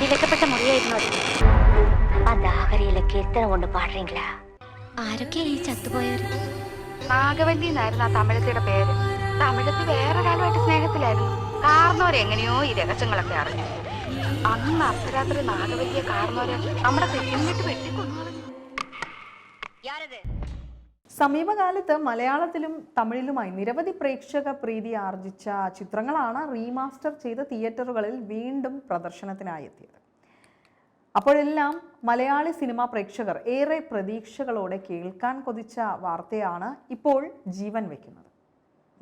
വിലക്കപ്പെട്ട മുറിയായിരുന്നു അത്. ആ ദാഹരിയിലെ കീർത്തന കൊണ്ട് പാടുറീങ്കളാ ആരൊക്കെ ഈ ചത്തുപോയവർ നാഗവല്ലി എന്നായിരുന്നു ആ തമിഴത്തിയുടെ പേര്. തമിഴത്ത് വേറെ ഒരാളുമായിട്ട് സ്നേഹത്തിലായിരുന്നു. കാർന്നോരെ എങ്ങനെയോ ഈ രഹസ്യങ്ങളൊക്കെ അറിഞ്ഞു. അന്ന് അർദ്ധരാത്രി നാഗവല്ലിയെ കാർന്നോരെ നമ്മുടെ തെറ്റിന്നിട്ട് വെട്ടിക്കൊന്നു സമീപകാലത്ത് മലയാളത്തിലും തമിഴിലുമായി നിരവധി പ്രേക്ഷക പ്രീതി ആർജിച്ച ചിത്രങ്ങളാണ് റീമാസ്റ്റർ ചെയ്ത തിയേറ്ററുകളിൽ വീണ്ടും പ്രദർശനത്തിനായി എത്തിയത്. അപ്പോഴെല്ലാം മലയാളി സിനിമാ പ്രേക്ഷകർ ഏറെ പ്രതീക്ഷകളോടെ കേൾക്കാൻ കൊതിച്ച വാർത്തയാണ് ഇപ്പോൾ ജീവൻ വയ്ക്കുന്നത്.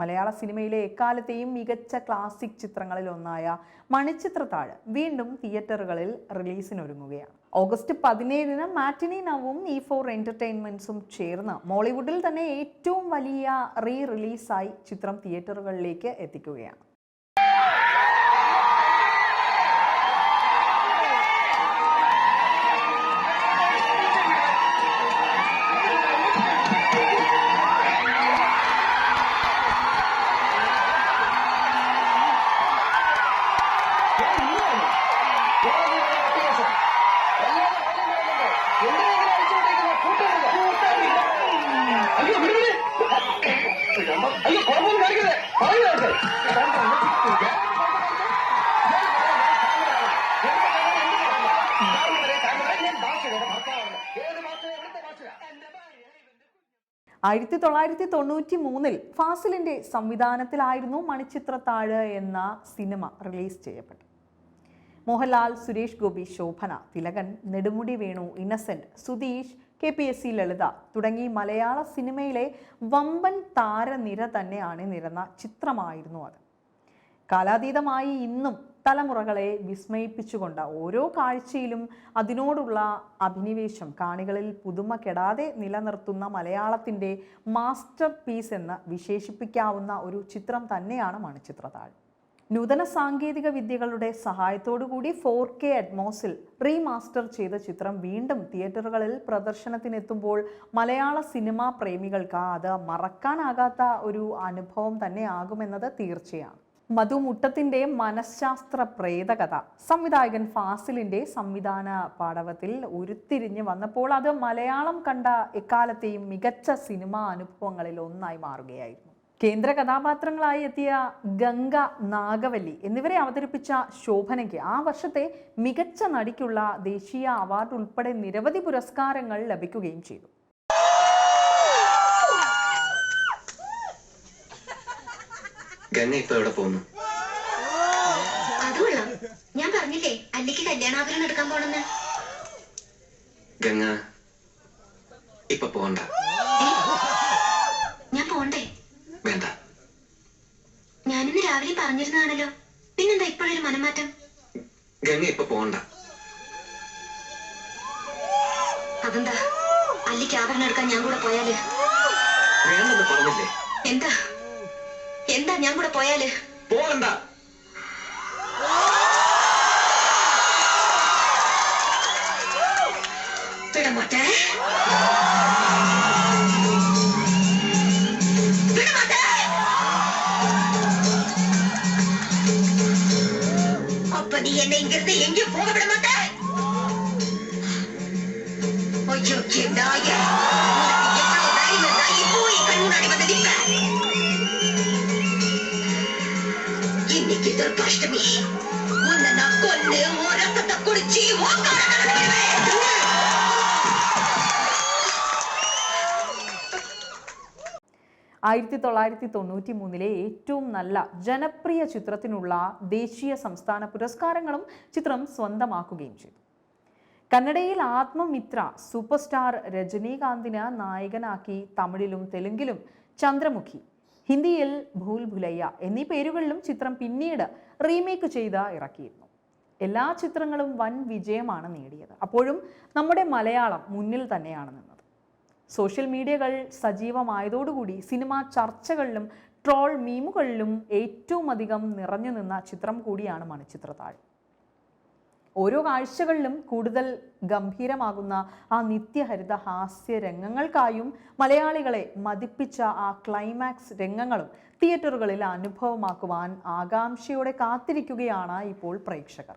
മലയാള സിനിമയിലെ എക്കാലത്തെയും മികച്ച ക്ലാസിക് ചിത്രങ്ങളിൽ ഒന്നായ മണിച്ചിത്രത്താഴ് വീണ്ടും തിയേറ്ററുകളിൽ റിലീസിനൊരുങ്ങുകയാണ്. ഓഗസ്റ്റ് പതിനേഴിന് മാറ്റിനി നവും ഇ ഫോർ എന്റർടൈൻമെന്റ്സും ചേർന്ന് മോളിവുഡിൽ തന്നെ ഏറ്റവും വലിയ റീ റിലീസായി ചിത്രം തിയേറ്ററുകളിലേക്ക് എത്തിക്കുകയാണ്. ആയിരത്തി തൊള്ളായിരത്തി തൊണ്ണൂറ്റി മൂന്നിൽ ഫാസിലിന്റെ സംവിധാനത്തിലായിരുന്നു മണിച്ചിത്രത്താഴ് എന്ന സിനിമ റിലീസ് ചെയ്യപ്പെട്ടത്. Mohanlal Suresh Gopi Shobhana Thilakan Nedumudi Venu Innocent Sudheesh K P S C Lalitha തുടങ്ങി മലയാള സിനിമയിലെ വമ്പൻ താരനിര തന്നെയാണ് നിരന്ന ചിത്രമായിരുന്നു അത്. കാലാതീതമായി ഇന്നും തലമുറകളെ വിസ്മയിപ്പിച്ചുകൊണ്ട് ഓരോ കാഴ്ചയിലും അതിനോടുള്ള അഭിനിവേശം കാണികളിൽ പുതുമ കെടാതെ നിലനിർത്തുന്ന മലയാളത്തിന്റെ മാസ്റ്റർ പീസ് എന്ന് വിശേഷിപ്പിക്കാവുന്ന ഒരു ചിത്രം തന്നെയാണ് മണിച്ചിത്രത്താഴ് നൂതന സാങ്കേതിക വിദ്യകളുടെ സഹായത്തോടുകൂടി ഫോർ കെ അറ്റ്മോസിൽ റീമാസ്റ്റർ ചെയ്ത ചിത്രം വീണ്ടും തിയേറ്ററുകളിൽ പ്രദർശനത്തിനെത്തുമ്പോൾ മലയാള സിനിമാ പ്രേമികൾക്ക് അത് മറക്കാനാകാത്ത ഒരു അനുഭവം തന്നെ ആകുമെന്നത് തീർച്ചയാണ്. മധു മുട്ടത്തിന്റെ മനഃശാസ്ത്ര പ്രേതകഥ. സംവിധായകൻ ഫാസിലിന്റെ സംവിധാന പാടവത്തിൽ ഉരുത്തിരിഞ്ഞ് വന്നപ്പോൾ അത് മലയാളം കണ്ട എക്കാലത്തെയും മികച്ച സിനിമാ അനുഭവങ്ങളിൽ ഒന്നായി മാറുകയായിരുന്നു. കേന്ദ്ര കഥാപാത്രങ്ങളായി എത്തിയ ഗംഗ നാഗവല്ലി എന്നിവരെ അവതരിപ്പിച്ച ശോഭനയ്ക്ക് ആ വർഷത്തെ മികച്ച നടിക്കുള്ള ദേശീയ അവാർഡ് ഉൾപ്പെടെ നിരവധി പുരസ്കാരങ്ങൾ ലഭിക്കുകയും ചെയ്തു. ഗംഗ ഇപ്പൊ എവിടെ പോകുന്നു? ഞാൻ പറഞ്ഞില്ലേ അല്ലിക്ക് കല്യാണാഭരണം എടുക്കാൻ പോണെന്ന്. ഗംഗ ഇപ്പൊ പോകണ്ട ഞാൻ പോണ്ടേ വേണ്ട പറഞ്ഞിരുന്നതാണല്ലോ പിന്നെന്താ ഇപ്പോഴൊരു മനംമാറ്റം? ഗംഗ ഇപ്പൊ പോണ്ട. അതെന്താ? അല്ലിക്ക് ആഭരണം എടുക്കാൻ ഞാൻ കൂടെ പോയാൽ? വേണ്ടെന്ന് പറഞ്ഞില്ലേ? എന്താ? എന്താ ഞാൻ കൂടെ പോയാൽ? പോകണ്ട വിടമാട്ടെ அப்ப நீ என்னை இங்கிருந்து எங்கேயும் போக விட மாட்டே? ஐயோ நாய எவ்வளவு தைரியம் இருந்தா இப்போ என் கண் முன்னாடி வந்து இன்னைக்கு துர்காஷ்டமி உன்னை நான் கொண்டு உன் ரத்தத்தை குடிச்சு உன் காலை ആയിരത്തി തൊള്ളായിരത്തി തൊണ്ണൂറ്റി മൂന്നിലെ ഏറ്റവും നല്ല ജനപ്രിയ ചിത്രത്തിനുള്ള ദേശീയ സംസ്ഥാന പുരസ്കാരങ്ങളും ചിത്രം സ്വന്തമാക്കുകയും ചെയ്തു. കന്നഡയിൽ ആത്മമിത്ര സൂപ്പർ സ്റ്റാർ രജനീകാന്തിന് നായകനാക്കി തമിഴിലും തെലുങ്കിലും ചന്ദ്രമുഖി ഹിന്ദിയിൽ ഭൂൽ ഭുലയ്യ എന്നീ പേരുകളിലും ചിത്രം പിന്നീട് റീമേക്ക് ചെയ്ത് ഇറക്കിയിരുന്നു. എല്ലാ ചിത്രങ്ങളും വൻ വിജയമാണ് നേടിയത്. അപ്പോഴും നമ്മുടെ മലയാളം മുന്നിൽ തന്നെയാണ് നിന്നത് സോഷ്യൽ മീഡിയകൾ സജീവമായതോടുകൂടി സിനിമാ ചർച്ചകളിലും ട്രോൾ മീമുകളിലും ഏറ്റവും അധികം നിറഞ്ഞു നിന്ന ചിത്രം കൂടിയാണ് മണിച്ചിത്രത്താൾ ഓരോ കാഴ്ചകളിലും കൂടുതൽ ഗംഭീരമാകുന്ന ആ നിത്യഹരിത ഹാസ്യ രംഗങ്ങൾക്കായും മലയാളികളെ മതിപ്പിച്ച ആ ക്ലൈമാക്സ് രംഗങ്ങളും തിയേറ്ററുകളിൽ അനുഭവമാക്കുവാൻ ആകാംക്ഷയോടെ കാത്തിരിക്കുകയാണ് ഇപ്പോൾ പ്രേക്ഷകർ.